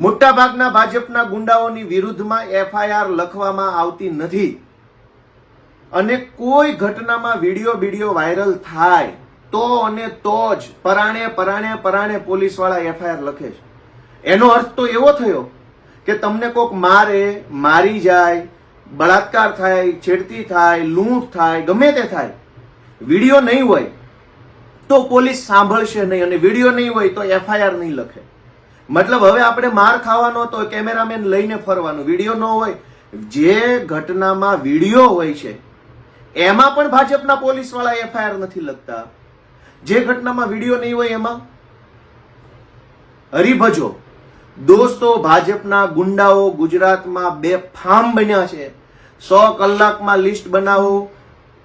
મોટાભાગના ભાજપના ગુંડાઓની વિરુદ્ધમાં એફઆઈઆર લખવામાં આવતી નથી. અને કોઈ ઘટનામાં વીડિયો વીડિયો વાયરલ થાય તો અને તો જ પરાણે પરાણે પરાણે પોલીસવાળા એફઆઈઆર લખે છે. એનો અર્થ તો એવો થયો કે તમને કોક મારે, મારી જાય, બળાત્કાર થાય, છેડતી થાય, લૂંટ થાય, ગમે તે થાય, વીડિયો નહીં હોય તો પોલીસ સાંભળશે નહીં અને વીડિયો નહીં હોય તો એફઆઈઆર નહીં લખે. મતલબ હવે આપણે માર ખાવાનો તો કેમેરામેન લઈને ફરવાનું. વીડિયો ન હોય, જે ઘટનામાં વીડિયો હોય છે, એમાં પણ ભાજપના પોલીસવાળા એફઆઈઆર નથી લખતા. જે ઘટનામાં વીડિયો નહીં હોય એમાં? હરિભજો દોસ્તો, ભાજપના ગુંડાઓ ગુજરાતમાં બે ફાર્મ બન્યા છે. સો કલાકમાં લિસ્ટ બનાવો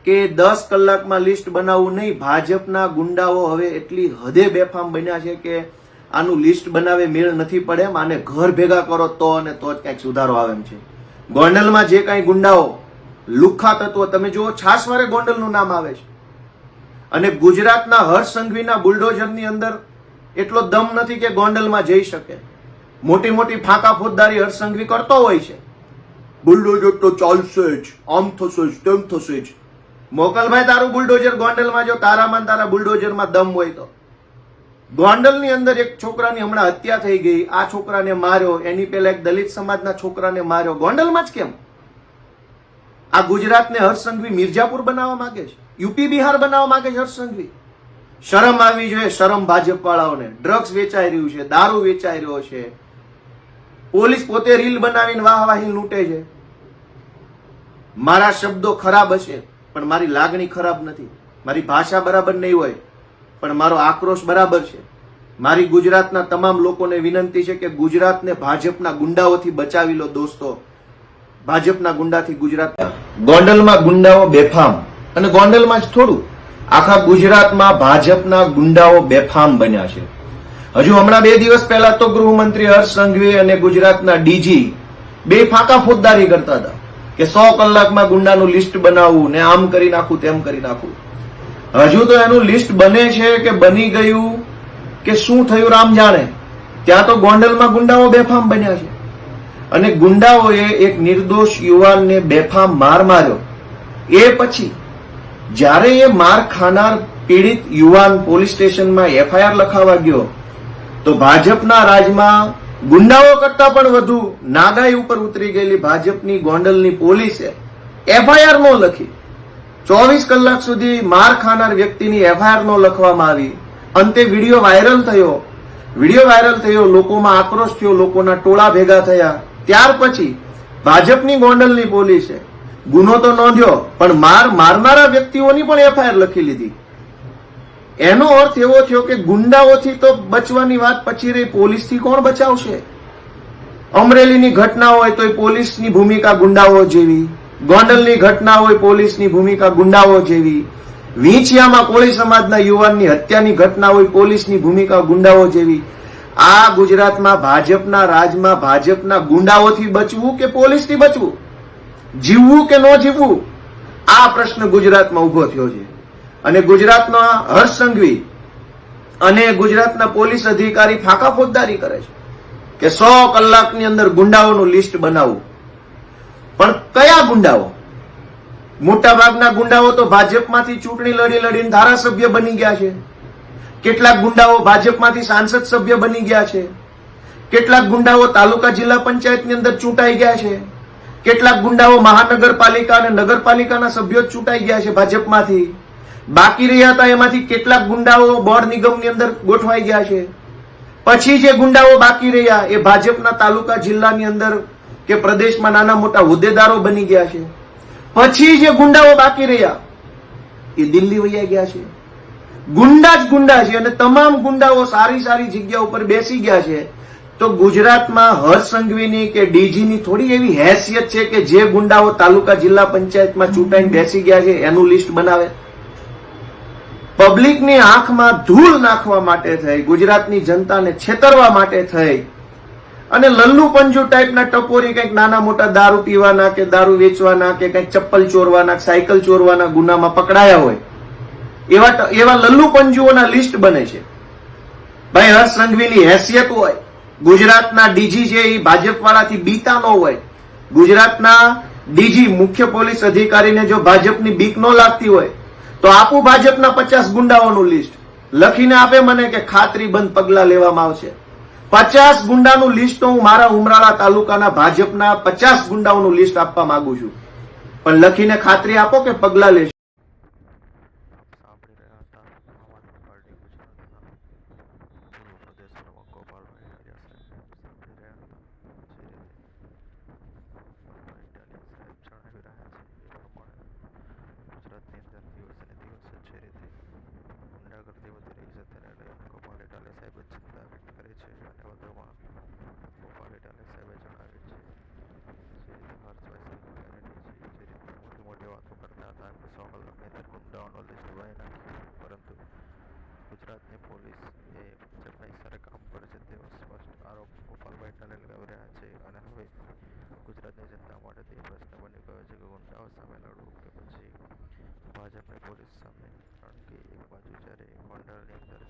કે દસ કલાકમાં લિસ્ટ બનાવવું નહીં. ભાજપના ગુંડાઓ હવે એટલી હદે બેફામ બન્યા છે કે આનું લિસ્ટ બનાવે મેળ નથી પડે એમ આને ઘર ભેગા કરો તો અને તો જ કંઈક સુધારો આવે એમ છે. ગોંડલમાં જે કાંઈ ગુંડાઓ લુખ્ખા તત્વો તમે જુઓ છાસવારે ગોંડલનું નામ આવે છે. અને ગુજરાતના હર્ષ સંઘવીના બુલડોઝરની અંદર એટલો દમ નથી કે ગોંડલમાં જઈ શકે. મોટી મોટી ફાંકા ફોજદારી હર્ષ સંઘવી કરતો હોય છે. બુલડોઝર તો ચાલશે જ આમ થશે જ તેમ થશે જ. મોકલભાઈ તારું બુલડોઝર ગોંડલમાં જો તારામાં તારા બુલડોઝરમાં દમ હોય તો. ગોંડલની અંદર એક છોકરાની હમણાં હત્યા થઈ ગઈ. આ છોકરાને માર્યો. એની પહેલા એક દલિત સમાજના છોકરાને માર્યો. ગોંડલમાં જ કેમ? આ ગુજરાતને હર્ષસંઘવી મિર્ઝાપુર બનાવવા માંગે છે? યુપી, બિહાર બનાવવા માંગે છે હર્ષસંઘવી શરમ આવી જોઈએ શરમ ભાજપવાળાઓને. ડ્રગ્સ વેચાઈ રહ્યું છે, દારૂ વેચાઈ રહ્યો છે. પોલીસ પોતે રીલ બનાવીને વાહવાહી લૂંટે છે. મારા શબ્દો ખરાબ હશે, પણ મારી લાગણી ખરાબ નથી. મારી ભાષા બરાબર નહીં હોય. પણ મારો આક્રોશ બરાબર છે. મારી ગુજરાતના તમામ લોકોને વિનંતી છે કે ગુજરાતને ભાજપના ગુંડાઓથી બચાવી લો દોસ્તો. ભાજપના ગુંડાથી ગુજરાત ગોંડલમાં ગુંડાઓ બેફામ. અને ગોંડલમાં જ થોડું. આખા ગુજરાતમાં ભાજપના ગુંડાઓ બેફામ બન્યા છે. હજુ હમણાં બે દિવસ પહેલા તો ગૃહમંત્રી હર્ષ સંઘવી અને ગુજરાતના ડીજી બે ફાંકા ફોજદારી કરતા હતા કે સો કલાકમાં ગુંડાનું લિસ્ટ બનાવવું ને આમ કરી નાખું તેમ કરી નાખું. હજુ તો એનું લિસ્ટ બને છે કે બની ગયું કે શું થયું રામ જાણે. ત્યાં તો ગોંડલમાં ગુંડાઓ બેફામ બન્યા છે. અને ગુંડાઓએ એક નિર્દોષ યુવાનને બેફામ માર માર્યો. એ પછી જ્યારે એ માર ખાનાર પીડિત યુવાન પોલીસ સ્ટેશનમાં એફઆઈઆર લખાવા ગયો, તો ભાજપના રાજમાં ગુંડાઓ કરતા પણ વધુ નાગાઈ ઉપર ઉતરી ગયેલી ભાજપની ગોંડલની પોલીસે એફઆઈઆર ન લખી. ચોવીસ કલાક સુધી માર ખાનાર વ્યક્તિની એફઆઈઆર નો લખવામાં આવી. અંતે વીડિયો વાયરલ થયો. વીડિયો વાયરલ થયો, લોકોમાં આક્રોશ થયો, લોકોના ટોળા ભેગા થયા. ત્યાર પછી ભાજપની ગોંડલની પોલીસે ગુનો તો નોંધ્યો, પણ માર મારનારા વ્યક્તિઓની પણ એફઆઈઆર લખી લીધી. એનો અર્થ એવો થયો કે ગુંડાઓથી તો બચવાની વાત પછી રહી, પોલીસથી કોણ બચાવશે? અમરેલીની ઘટના હોય તો પોલીસની ભૂમિકા ગુંડાઓ જેવી. ગોંડલની ઘટના હોય, પોલીસની ભૂમિકા ગુંડાઓ જેવી. વીંછિયામાં કોળી સમાજના યુવાનની હત્યાની ઘટના હોય, પોલીસની ભૂમિકા ગુંડાઓ જેવી. આ ગુજરાતમાં ભાજપના રાજમાં ભાજપના ગુંડાઓથી બચવું કે પોલીસથી બચવું? જીવવું કે ન જીવવું? આ પ્રશ્ન ગુજરાતમાં ઊભો થયો છે. અને ગુજરાતના હર્ષ સંઘવી અને ગુજરાતના પોલીસ અધિકારી ફાંકા ફોજદારી કરે છે કે સો કલાકની અંદર ગુંડાઓનું લિસ્ટ બનાવવું પણ કયા ગુંડાઓ? મોટા ભાગના ગુંડાઓ તો ભાજપમાંથી ચૂંટણી લડી લડીને ધારાસભ્ય બની ગયા છે. કેટલાક ગુંડાઓ ભાજપમાંથી સાંસદ સભ્ય બની ગયા છે. કેટલાક ગુંડાઓ તાલુકા જિલ્લા પંચાયતની અંદર ચૂંટાઈ ગયા છે. કેટલાક ગુંડાઓ મહાનગરપાલિકા અને નગરપાલિકાના સભ્યો ચૂંટાઈ ગયા છે ભાજપમાંથી. બાકી રહ્યા હતા એમાંથી કેટલાક ગુંડાઓ બોર્ડ નિગમની અંદર ગોઠવાઈ ગયા છે. પછી જે ગુંડાઓ બાકી રહ્યા એ ભાજપના તાલુકા જિલ્લાની અંદર કે પ્રદેશમાં નાના મોટા હોદ્દેદારો બની ગયા છે. પછી જે ગુંડાઓ બાકી રહ્યા, એ દિલ્હી વૈયા ગયા છે. ગુંડા જ ગુંડા છે અને તમામ ગુંડાઓ સારી સારી જગ્યા ઉપર બેસી ગયા છે. તો ગુજરાતમાં હર્ષ સંઘવીની કે ડીજીની થોડી એવી હેસિયત છે કે જે ગુંડાઓ તાલુકા જિલ્લા પંચાયતમાં ચૂંટાઈને બેસી ગયા છે, એનું લિસ્ટ બનાવે. પબ્લિકની આંખમાં ધૂળ નાખવા માટે થઈ, ગુજરાતની જનતાને છેતરવા માટે થઈ. અને લલ્લુ પંજુ ટાઈપના ટપોરી કંઈક નાના મોટા દારૂ પીવાના કે દારૂ વેચવાના કે કંઈક ચપ્પલ ચોરવાના, સાયકલ ચોરવાના, ગુનામાં પકડાયા હોય. એવા એવા લલ્લુ પંજુઓના લિસ્ટ બને છે. ભાઈ હર્ષ સંઘવીની હેસિયત હોય, ગુજરાતના ડીજી છે એ ભાજપ વાળાથી બીતા ન હોય, ગુજરાતના ડીજી મુખ્ય પોલીસ અધિકારીને જો ભાજપની બીક ન લાગતી હોય, તો આપું ભાજપના પચાસ ગુંડાઓનું લિસ્ટ. લખીને આપે મને કે ખાતરી બંધ પગલા લેવામાં આવશે. પચાસ ગુંડાનું લિસ્ટ હું મારા ઉમરાળા તાલુકાના ભાજપના પચાસ ગુંડાઓનું લિસ્ટ આપવા માંગુ છું. પણ લખીને ખાતરી આપો કે પગલા લેશો આપ સાંભળી રહ્યા હતા આમ આદમી પાર્ટી ગુજરાતના પૂર્વ પ્રદેશ પ્રમુખ ગોપાલભાઈ ઇટાલિયા સાહેબ સાંભળી રહ્યા હતા જે રીતે ગોપાલભાઈ ઇટાલિયા સાહેબ જણાવી એ હતા જે કામ કરે છે તેવો સ્પષ્ટ આરોપ ગોપાલભાઈ ટનેલ લગાવી રહ્યા છે અને હવે ગુજરાતની જનતા માટે તે પ્રશ્ન બની ગયો છે કે ગુંડાઓ સામે લડવું કે પછી ભાજપની પોલીસ સામે કારણ કે એક બાજુ જ્યારે ગોંડલની અંદર